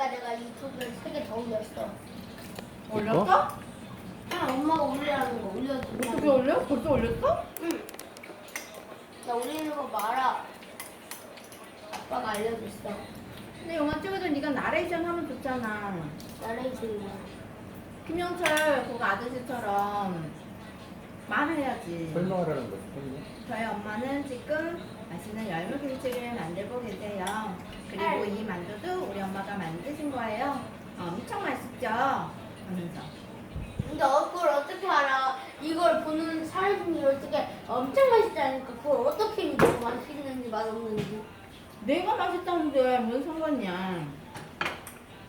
아까 내가 유튜브에 세개더 올렸어. 올렸어? 그냥 엄마가 올리라는 거. 어떻게 올려? 벌써 올렸어? 응. 나 올리는 거 말아. 아빠가 알려줬어. 근데 영화 찍어도 네가 나레이션 하면 좋잖아. 나레이션이야. 김영철 그거 아저씨처럼 말해야지. 설명하라는 거지. 저희 엄마는 지금 맛있는 열무김치를 만들고 계세요. 그리고 이 만두도 우리 엄마가 만드신 거예요. 어, 엄청 맛있죠? 하면서. 근데 그걸 어떻게 알아? 이걸 보는 사람들이 어떻게 엄청 맛있다니까 그걸 어떻게 믿고 맛있는지 맛없는지. 내가 맛있다는데 뭔 상관이야.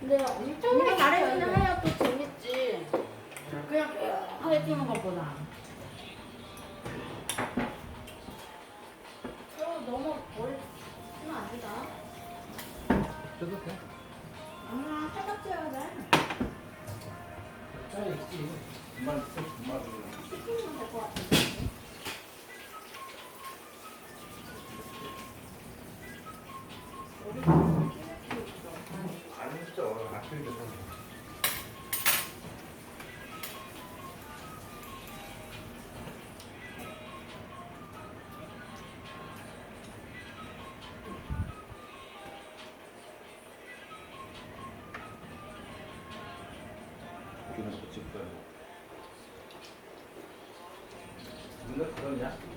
내가 엄청 우리가 나레이션을 맛있다는데. 해야 또 재밌지. 그냥 하게 찍는 것보다. 써도 돼. 엄마 살짝 찌어야 돼. 짜야 있지. 정말 정말. 치킨은 될것. 아 여기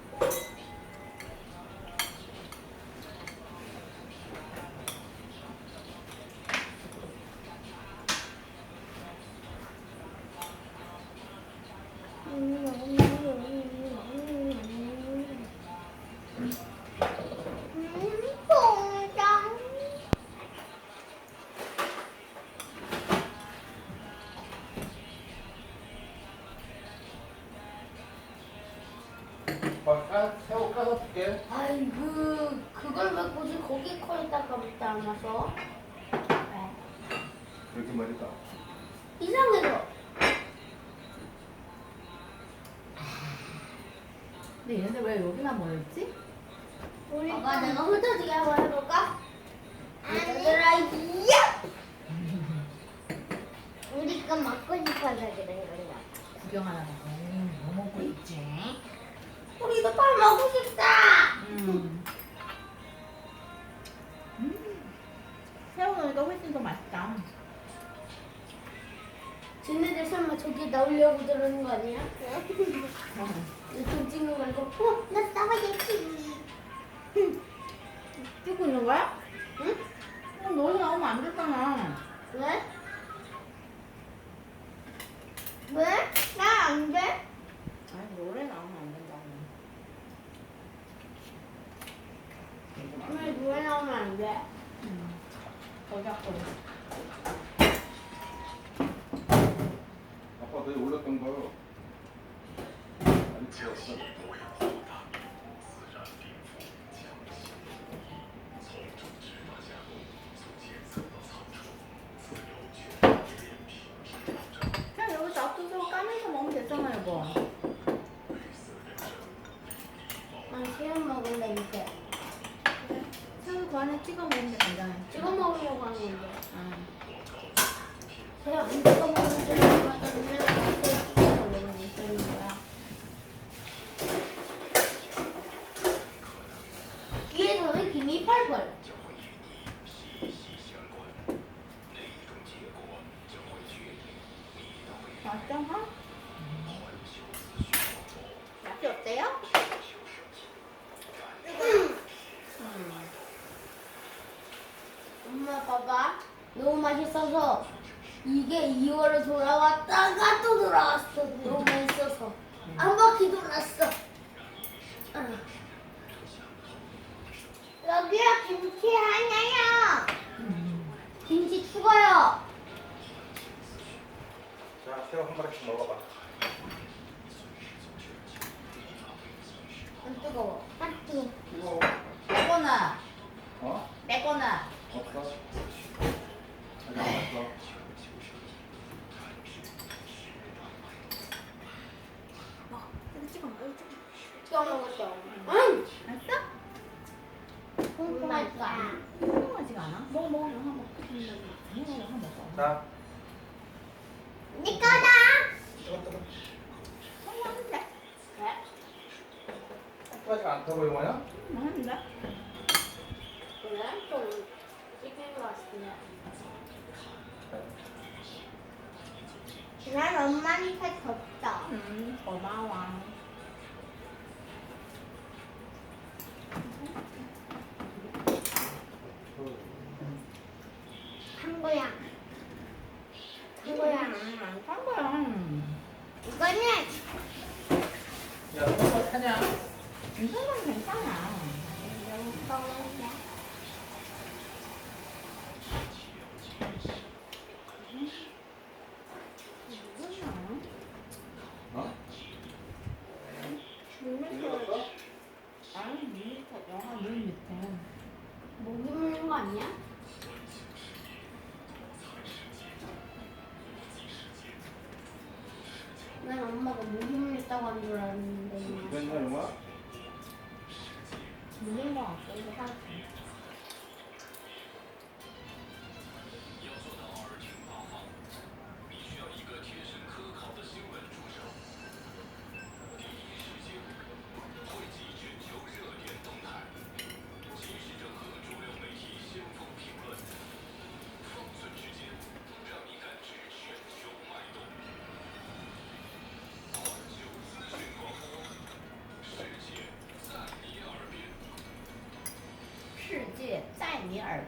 근데 얘네 왜 여기만 모였지? 아빠 내가 흩어지게 한번 해볼까? 얘들아 야! 우리가 먹고 싶어서 그런 거야. 구경하나 봐. 음, 뭐 먹고 있지? 우리도 밥 먹고 싶다. 음. 음. 새우 넣으니까 훨씬 더 맛있다. 쟤네들 설마 저기 나오려고 저러는 거 아니야? 거야? 응? 어, 너희 나오면 안 됐잖아. 왜? 왜? 나 안 돼? 아니, 노래 나오면 안 된다고. 왜 노래 나오면 안 돼? 음. 거기 아까 아빠 너희 올렸던 거. 안 찍었어. 이게 2월에 돌아왔다가 또 돌아왔어. 너무 맛있어서 한 바퀴 돌았어. 아. 여기요 김치 하나요. 김치 추가요. 자, 새우 한 마리씩 먹어봐. 안 뜨거워. 안 뜨거. 이거 빼거나, 어? 빼거나. 없어? 아직 안 왔어. 찍어 먹어, 찍어. 찍어 먹었어. 응. 맛있어? 콩콩할 거 아니야. 음, 궁금하지가 않아? 먹어 먹어 너 한번 먹어 먹어 한번 먹어 자, 네 거다. 성공하는데? 까지 않다고 이거야? 응 하는데? 그래? 좀 씹히는 것 같은데. 난 엄마한테 줬다. 응 고마워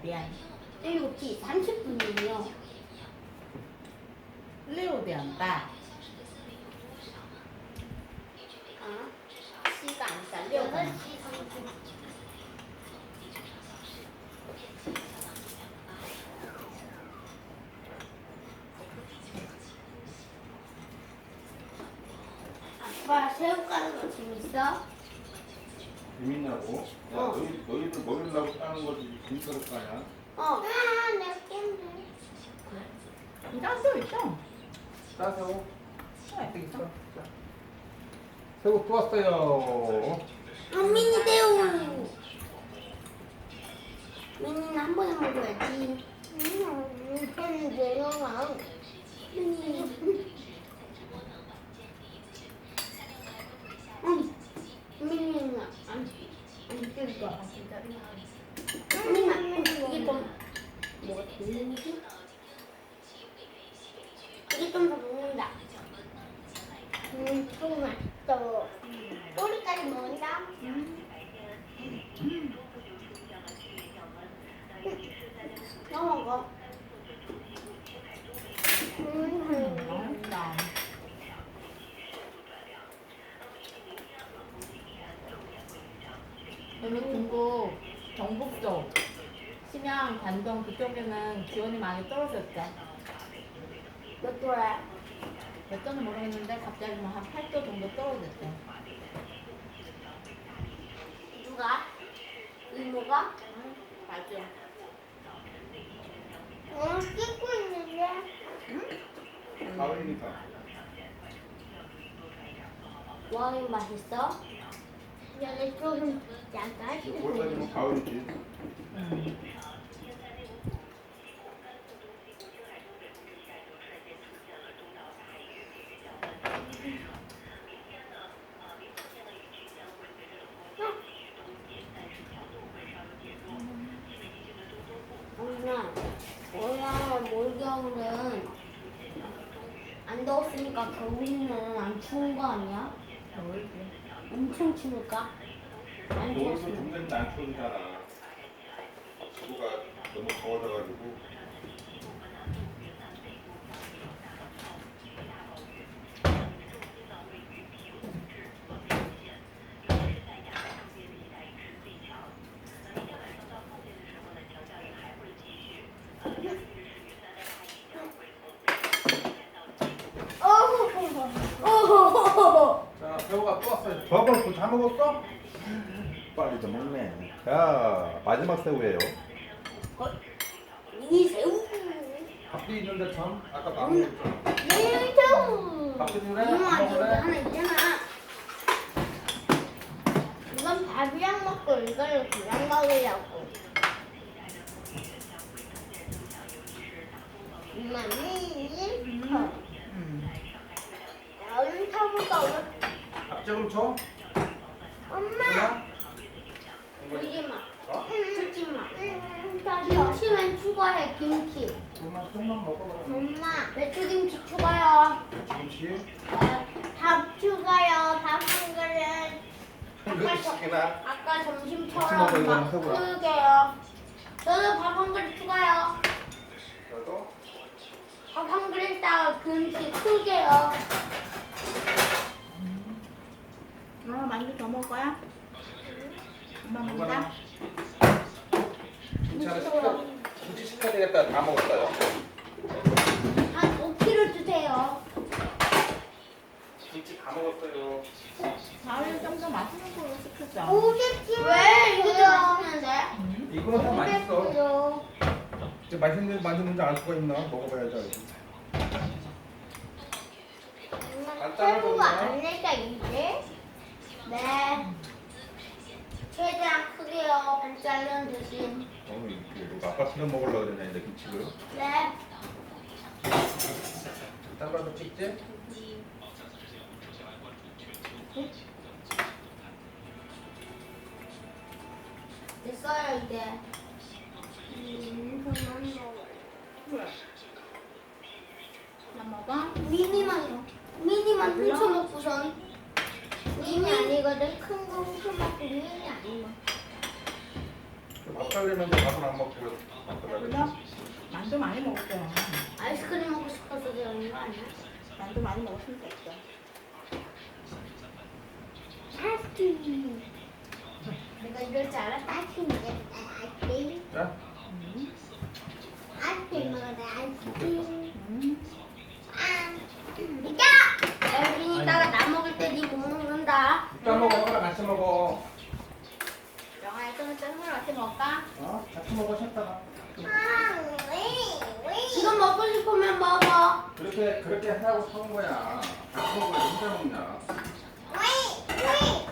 미안. 7시 30분이에요. 1 5대안다 있어 따세요. 어 여기 있어 새우 또 왔어요. 미니 새우. 미니는 한 번에 먹어야지. 음, 근데 영아. 미니. 음, 미니는 안, 안뜰거야. 미니는 이게 좀 뭐가 들리지? 이게 좀 더 먹는다. 음, 조금만 더. 꼬리까지 먹는다. 너 먹어. 음, 맛있다 여기 중국 경북 쪽 심양 단동 그쪽에는 기온이 많이 떨어졌대 몇 도야? 몇 도는 모르겠는데 갑자기 뭐 한 8도 정도 떨어졌대 누가? 이모가? 맞아 어, 찍고 있는데. 가을이니까. 와인 맛있어? 여기 조금 약간. 볼까지면 가을이지. 음. 엄마, 원래 몰겨울은 안 더웠으니까 겨울이는 안 추운 거 아니야? 겨울지 추울까? 안 여기서 추웠으면. 중간에 안 추우잖아. 지구가 너무 더워져가지고. 먹었어? 빨리 좀 먹네. 야, 마지막 새우예요. 어? 이 새우. 밥이 있는데 참 아까 나무 음. 이 음, 새우. 밥이 있는데 음, 엄마 이거 하나 있잖아. 이건 밥이랑 먹고 이거는 그냥 먹으려고. 엄마 이 커. 나는 타보다 왜? 앞쪽으로 쳐. 엄마. 울지 마. 어? 울지 마. 김치는 추가해 김치. 엄마 좀만 먹어봐. 엄마 메추김치 추가요. 김치? 어, 밥 추가요. 밥 한 그릇. 아까, 점심처럼 막 크게요. 저도 밥 한 그릇 추가요. 저도? 밥 한 그릇 따 김치 크게요. 엄마 만두 더 먹을 거야? 엄마 먹자. 김치 하나 시켜. 김치 시켜야 되겠다. 다 먹었어요. 한 5kg 주세요. 김치 다 먹었어요. 다음에 좀더 맛있는 걸로 시키자. 50kg. 왜? 이거 좀 맛있는데? 이거는 다 맛있어. 500kg. 이제 맛있는 맛있는지 알 수가 있나? 먹어봐야죠. 새우가 안 내자 이제. 네. 최대한 자른 대신. 어, 이거 아빠 지금 먹으려고 그랬는데 김치를. 네. 잘라서 찍지? 됐어요 이제. 음, 그만 먹어요. 나 먹어? 미니만 미니만 훔쳐 먹고선. 미니 아니거든. 큰 거 훔쳐 먹고 미니 아니면. 밥 살려면 밥은 안 먹고? 살려면. 만두 많이 먹었어. 아이스크림 먹고 싶어서 그러는 거 아니야? 만두 많이 먹었으면 됐어. 아이스크림. 내가 이럴 줄 알았다. 아이스크림 먹겠다. 아이스크림. 자, 아이스크림 먹어라. 아이스크림. 음. 아. 이자. 여기 이따가 나먹을 때 니 못 먹는다. 이따 먹어. 하나 같이 먹어. 영아야 좀 짠물 같이 먹을까? 어? 같이 먹어, 셨다가 지금 먹고 싶으면 먹어. 그렇게 그렇게 하라고 사온 거야. 같이 먹어야 혼자 먹냐?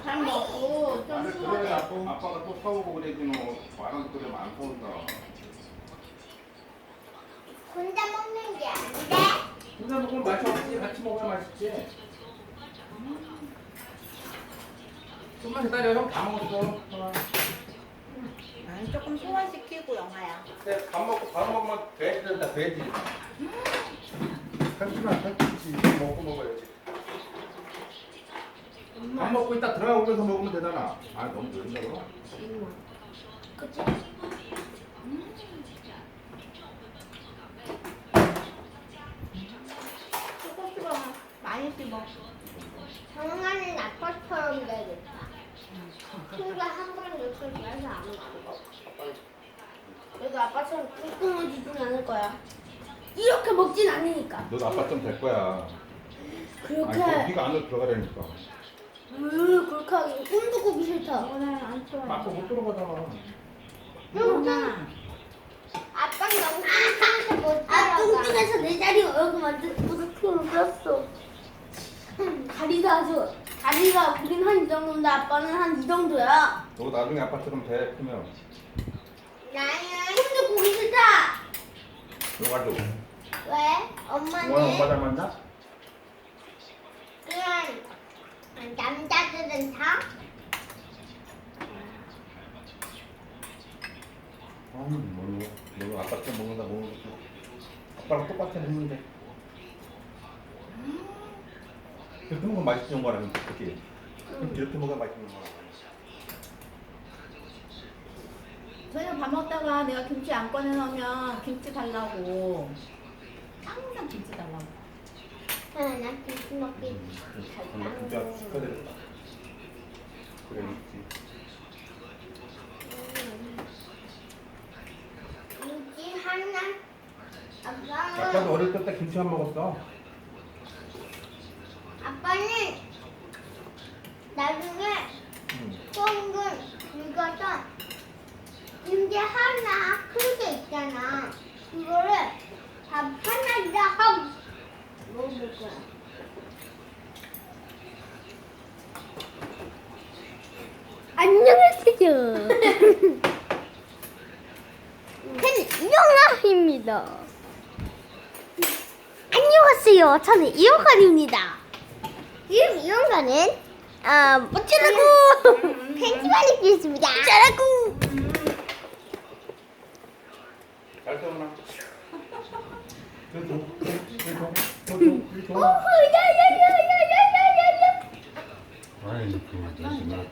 잘 먹고 좀 아니 수고해. 아빠 아빠가 또 사오고 그래지 뭐 말은 그래 안 사온다. 혼자 먹는 게 아닌데? 혼자 먹으면 맛이 없지. 같이 먹어야 맛있지. 좀만 기다려. 형 다 먹었어. 아 니 조금 소화시키고 영아야. 근데 밥 먹고 밥 먹으면 돼지 된다 돼지. 잠시만 잠시 먹고 먹어야지. 밥 먹고 이따 들어가면서 먹으면 되잖아. 아 너무 늦는다고? 그치? 소고기가 많이 씹어. 정한이 아빠처럼 되겠다. 친구가 한 번도 술 마셔 안 먹고. 그래도 아빠처럼 뚱뚱해지진 않을 거야. 이렇게 먹진 않으니까. 너도 아빠 좀될 거야. 그렇게. 아니 네가 안으로 들어가려니까. 으, 그렇게 하기 꿈도 꾸기 싫다. 영아는 안 좋아. 아빠 못 들어가잖아. 영아. 아빠는 너무 뚱뚱해서 못 아, 뚱뚱해서 내 자리가 여기 완전 부득이로 꼈어. 다리가 아주, 다리가 우린 한 이 정도인데 아빠는 한 이 정도야. 너 나중에 아빠처럼 돼 크면 나는 꿈도 꾸기 싫다. 너 가지고. 왜? 엄마는 엄마는 엄마 닮았나? 그냥 남자들은 다 아니 뭐 너는 아빠처럼 먹는다 먹는 것도 아빠랑 똑같아 먹는데. 이렇게 먹으면 맛있는 거라면 그렇게 이렇게 먹어야 맛있는 거야. 저녁 밥 먹다가 내가 김치 안 꺼내 놓으면 김치 달라고. 항상 김치 달라고. 응, 나 김치 먹기 정말 진짜 축하드렸다. 그래 있지. 김치 하나 아빠도 아빠는 어릴 때 김치 안 먹었어. 아빠는 나중에 응. 똥을 읽어서 김치 하나 크게 있잖아 그거를 밥 하나를 하고 먹을 거야 안녕하세요. 저는 이영아입니다. 안녕하세요. 저는 이영아입니다. 지금 이영아는 아 어쩌라고 편집만 입고 있습니다. 어쩌라고 잘 떠나. 그래도 그래도 그래도 그래도. 야야야야야야야야. 아이고 그만큼. 예. 아들